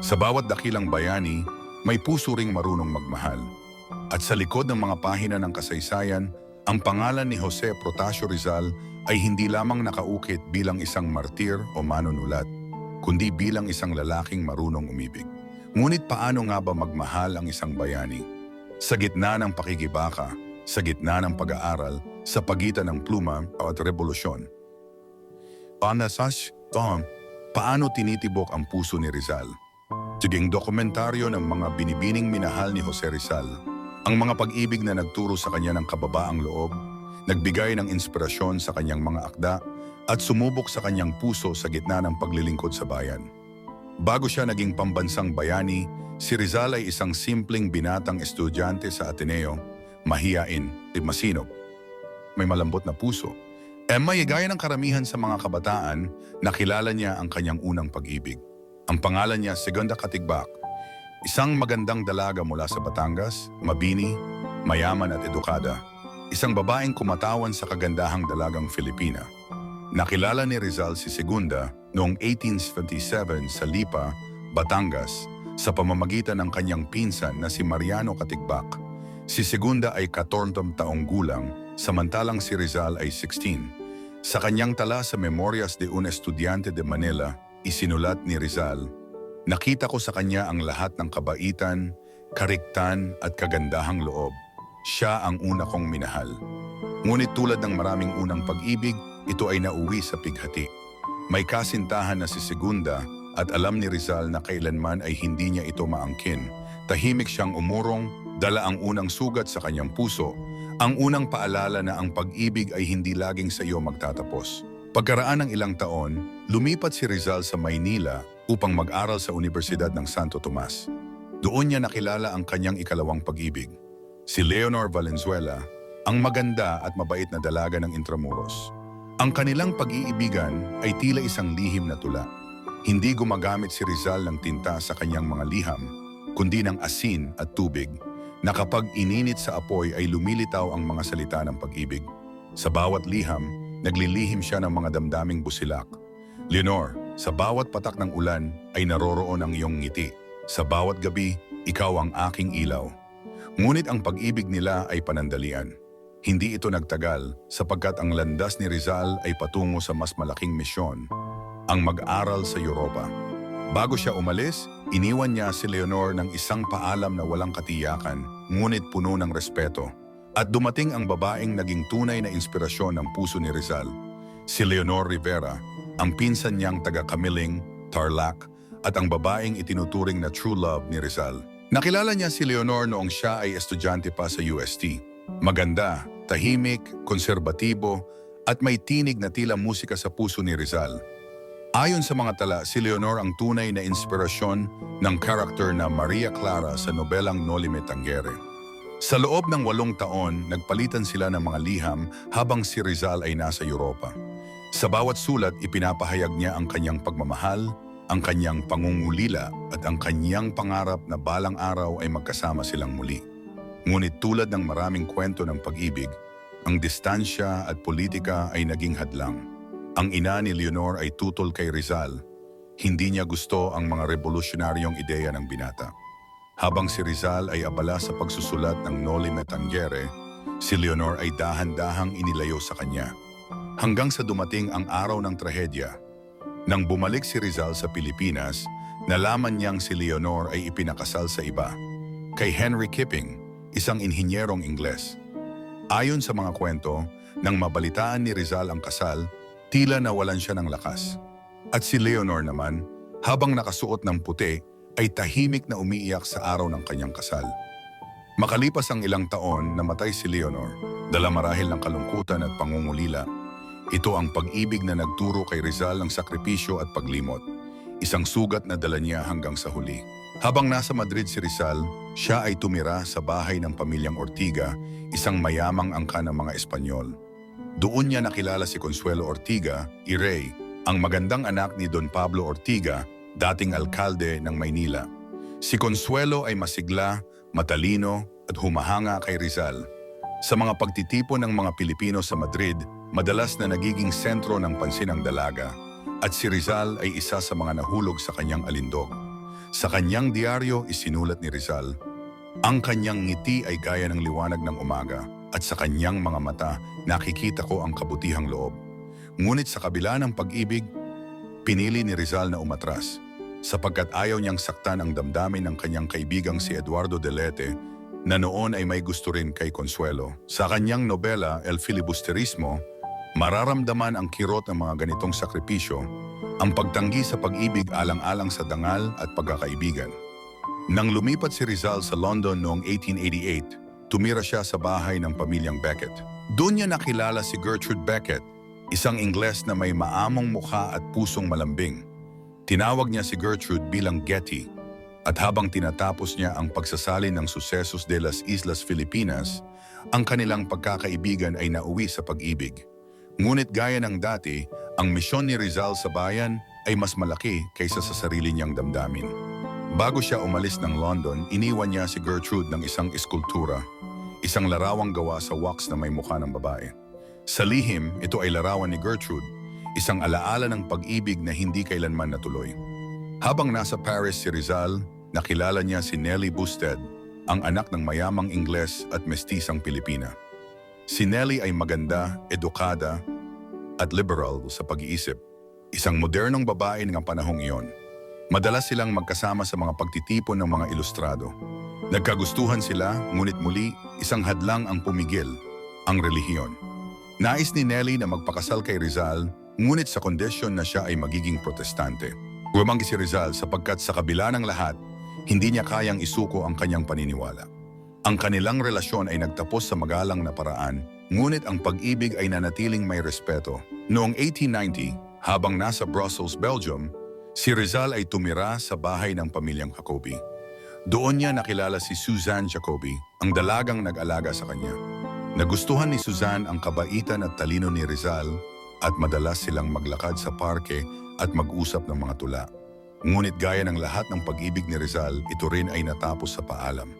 Sa bawat dakilang bayani, may puso ring marunong magmahal. At sa likod ng mga pahina ng kasaysayan, ang pangalan ni Jose Protasio Rizal ay hindi lamang nakaukit bilang isang martir o manunulat, kundi bilang isang lalaking marunong umibig. Ngunit paano nga ba magmahal ang isang bayani? Sa gitna ng pakikibaka, sa gitna ng pag-aaral, sa pagitan ng pluma at revolusyon. Panasas, Tom, paano tinitibok ang puso ni Rizal? Siging dokumentaryo ng mga binibining minahal ni Jose Rizal, ang mga pag-ibig na nagturo sa kanya ng kababaang loob, nagbigay ng inspirasyon sa kanyang mga akda, at sumubok sa kanyang puso sa gitna ng paglilingkod sa bayan. Bago siya naging pambansang bayani, si Rizal ay isang simpleng binatang estudyante sa Ateneo, mahiyain, masinop, may malambot na puso. E may gaya ng karamihan sa mga kabataan, nakilala niya ang kanyang unang pag-ibig. Ang pangalan niya Segunda Katigbak, isang magandang dalaga mula sa Batangas, mabini, mayaman at edukada. Isang babaeng kumatawan sa kagandahang dalagang Filipina. Nakilala ni Rizal si Segunda noong 1857 sa Lipa, Batangas, sa pamamagitan ng kanyang pinsan na si Mariano Katigbak. Si Segunda ay 14 taong gulang, samantalang si Rizal ay 16. Sa kanyang tala sa Memorias de un Estudiante de Manila, isinulat ni Rizal, Nakita ko sa kanya ang lahat ng kabaitan, kariktan at kagandahang loob. Siya ang una kong minahal. Ngunit tulad ng maraming unang pag-ibig, ito ay nauwi sa pighati. May kasintahan na si Segunda at alam ni Rizal na kailanman ay hindi niya ito maangkin. Tahimik siyang umurong, dala ang unang sugat sa kanyang puso, ang unang paalala na ang pag-ibig ay hindi laging sa iyo magtatapos. Pagkaraan ng ilang taon, lumipat si Rizal sa Maynila upang mag-aral sa Universidad ng Santo Tomas. Doon niya nakilala ang kanyang ikalawang pag-ibig, si Leonor Valenzuela, ang maganda at mabait na dalaga ng Intramuros. Ang kanilang pag-iibigan ay tila isang lihim na tula. Hindi gumagamit si Rizal ng tinta sa kanyang mga liham, kundi ng asin at tubig, na kapag ininit sa apoy ay lumilitaw ang mga salita ng pag-ibig. Sa bawat liham, naglilihim siya ng mga damdaming busilak. Leonor, sa bawat patak ng ulan ay naroroon ang iyong ngiti. Sa bawat gabi, ikaw ang aking ilaw. Ngunit ang pag-ibig nila ay panandalian. Hindi ito nagtagal sapagkat ang landas ni Rizal ay patungo sa mas malaking misyon, ang mag-aral sa Europa. Bago siya umalis, iniwan niya si Leonor ng isang paalam na walang katiyakan, ngunit puno ng respeto. At dumating ang babaeng naging tunay na inspirasyon ng puso ni Rizal, si Leonor Rivera, ang pinsan niyang taga-Kamiling, Tarlac, at ang babaeng itinuturing na true love ni Rizal. Nakilala niya si Leonor noong siya ay estudyante pa sa UST. Maganda, tahimik, konserbatibo, at may tinig na tila musika sa puso ni Rizal. Ayon sa mga tala, si Leonor ang tunay na inspirasyon ng karakter na Maria Clara sa nobelang Noli Me Tangere. Sa loob ng walong taon, nagpalitan sila ng mga liham habang si Rizal ay nasa Europa. Sa bawat sulat, ipinapahayag niya ang kanyang pagmamahal, ang kanyang pangungulila at ang kanyang pangarap na balang araw ay magkasama silang muli. Ngunit tulad ng maraming kwento ng pag-ibig, ang distansya at politika ay naging hadlang. Ang ina ni Leonor ay tutol kay Rizal. Hindi niya gusto ang mga revolusyonaryong ideya ng binata. Habang si Rizal ay abala sa pagsusulat ng Noli Me Tangere, si Leonor ay dahan-dahang inilayo sa kanya. Hanggang sa dumating ang araw ng trahedya. Nang bumalik si Rizal sa Pilipinas, nalaman niyang si Leonor ay ipinakasal sa iba. Kay Henry Kipping, isang inhinyerong Ingles. Ayon sa mga kwento, nang mabalitaan ni Rizal ang kasal, tila nawalan siya ng lakas. At si Leonor naman, habang nakasuot ng puti, ay tahimik na umiiyak sa araw ng kanyang kasal. Makalipas ang ilang taon, namatay si Leonor, dala marahil ng kalungkutan at pangungulila. Ito ang pag-ibig na nagturo kay Rizal ng sakripisyo at paglimot, isang sugat na dala niya hanggang sa huli. Habang nasa Madrid si Rizal, siya ay tumira sa bahay ng pamilyang Ortiga, isang mayamang angka ng mga Espanyol. Doon niya nakilala si Consuelo Ortiga, Irey, ang magandang anak ni Don Pablo Ortiga, dating alkalde ng Maynila. Si Consuelo ay masigla, matalino at humahanga kay Rizal. Sa mga pagtitipon ng mga Pilipino sa Madrid, madalas na nagiging sentro ng pansin ang dalaga at si Rizal ay isa sa mga nahulog sa kanyang alindog. Sa kanyang diaryo isinulat ni Rizal, ang kanyang ngiti ay gaya ng liwanag ng umaga at sa kanyang mga mata nakikita ko ang kabutihang loob. Ngunit sa kabila ng pag-ibig, pinili ni Rizal na umatras sapagkat ayaw niyang saktan ang damdamin ng kanyang kaibigang si Eduardo Delete na noon ay may gusto rin kay Consuelo. Sa kanyang nobela El Filibusterismo, mararamdaman ang kirot ng mga ganitong sakripisyo, ang pagtanggi sa pag-ibig alang-alang sa dangal at pagkakaibigan. Nang lumipat si Rizal sa London noong 1888, tumira siya sa bahay ng pamilyang Beckett. Doon niya nakilala si Gertrude Beckett, isang Ingles na may maamong mukha at pusong malambing. Tinawag niya si Gertrude bilang Getty at habang tinatapos niya ang pagsasalin ng Sucesos de las Islas Filipinas, ang kanilang pagkakaibigan ay nauwi sa pag-ibig. Ngunit gaya ng dati, ang misyon ni Rizal sa bayan ay mas malaki kaysa sa sarili niyang damdamin. Bago siya umalis ng London, iniwan niya si Gertrude ng isang eskultura, isang larawang gawa sa wax na may mukha ng babae. Sa lihim, ito ay larawan ni Gertrude, isang alaala ng pag-ibig na hindi kailanman natuloy. Habang nasa Paris si Rizal, nakilala niya si Nellie Busted, ang anak ng mayamang Ingles at mestisang Pilipina. Si Nellie ay maganda, edukada, at liberal sa pag-iisip. Isang modernong babae ng panahong iyon. Madalas silang magkasama sa mga pagtitipon ng mga ilustrado. Nagkagustuhan sila, ngunit muli, isang hadlang ang pumigil, ang relihiyon. Nais ni Nelly na magpakasal kay Rizal, ngunit sa kondisyon na siya ay magiging protestante. Gumanggi si Rizal sapagkat sa kabila ng lahat, hindi niya kayang isuko ang kanyang paniniwala. Ang kanilang relasyon ay nagtapos sa magalang na paraan, ngunit ang pag-ibig ay nanatiling may respeto. Noong 1890, habang nasa Brussels, Belgium, si Rizal ay tumira sa bahay ng pamilyang Jacobi. Doon niya nakilala si Suzanne Jacobi, ang dalagang nag-alaga sa kanya. Nagustuhan ni Suzanne ang kabaitan at talino ni Rizal at madalas silang maglakad sa parke at mag-usap ng mga tula. Ngunit gaya ng lahat ng pag-ibig ni Rizal, ito rin ay natapos sa paalam.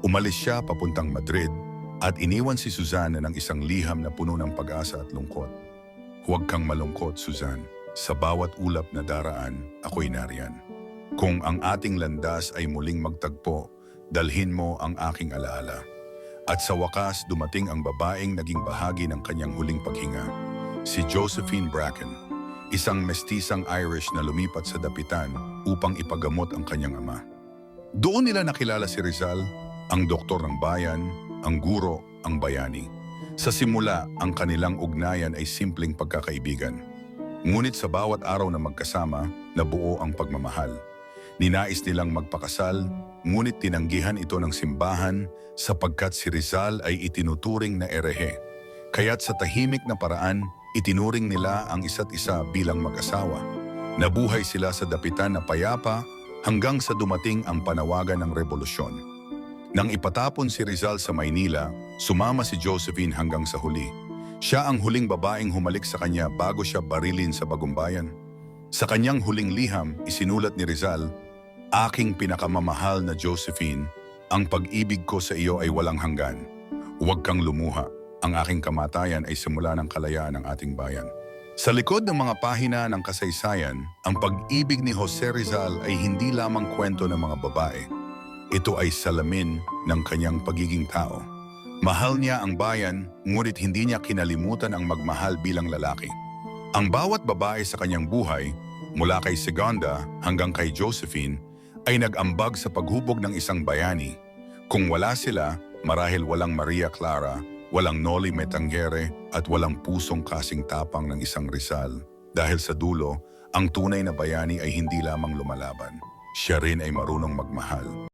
Umalis siya papuntang Madrid at iniwan si Suzanne ng isang liham na puno ng pag-asa at lungkot. Huwag kang malungkot, Suzanne. Sa bawat ulap na daraan, ako'y nariyan. Kung ang ating landas ay muling magtagpo, dalhin mo ang aking alaala. At sa wakas, dumating ang babaeng naging bahagi ng kanyang huling paghinga, si Josephine Bracken, isang mestisang Irish na lumipat sa dapitan upang ipagamot ang kanyang ama. Doon nila nakilala si Rizal, ang doktor ng bayan, ang guro, ang bayani. Sa simula, ang kanilang ugnayan ay simpleng pagkakaibigan. Ngunit sa bawat araw na magkasama, nabuo ang pagmamahal. Ninais nilang magpakasal, ngunit tinanggihan ito ng simbahan sapagkat si Rizal ay itinuturing na erehe. Kaya't sa tahimik na paraan, itinuring nila ang isa't isa bilang mag-asawa. Nabuhay sila sa dapitan na payapa hanggang sa dumating ang panawagan ng revolusyon. Nang ipatapon si Rizal sa Maynila, sumama si Josephine hanggang sa huli. Siya ang huling babaeng humalik sa kanya bago siya barilin sa bagumbayan. Sa kanyang huling liham, isinulat ni Rizal, Aking pinakamamahal na Josephine, ang pag-ibig ko sa iyo ay walang hanggan. Huwag kang lumuha. Ang aking kamatayan ay simula ng kalayaan ng ating bayan. Sa likod ng mga pahina ng kasaysayan, ang pag-ibig ni Jose Rizal ay hindi lamang kwento ng mga babae. Ito ay salamin ng kanyang pagiging tao. Mahal niya ang bayan, ngunit hindi niya kinalimutan ang magmahal bilang lalaki. Ang bawat babae sa kanyang buhay, mula kay Segunda hanggang kay Josephine, ay nag-ambag sa paghubog ng isang bayani. Kung wala sila, marahil walang Maria Clara, walang Noli Metangere at walang pusong kasing tapang ng isang Rizal. Dahil sa dulo, ang tunay na bayani ay hindi lamang lumalaban. Siya rin ay marunong magmahal.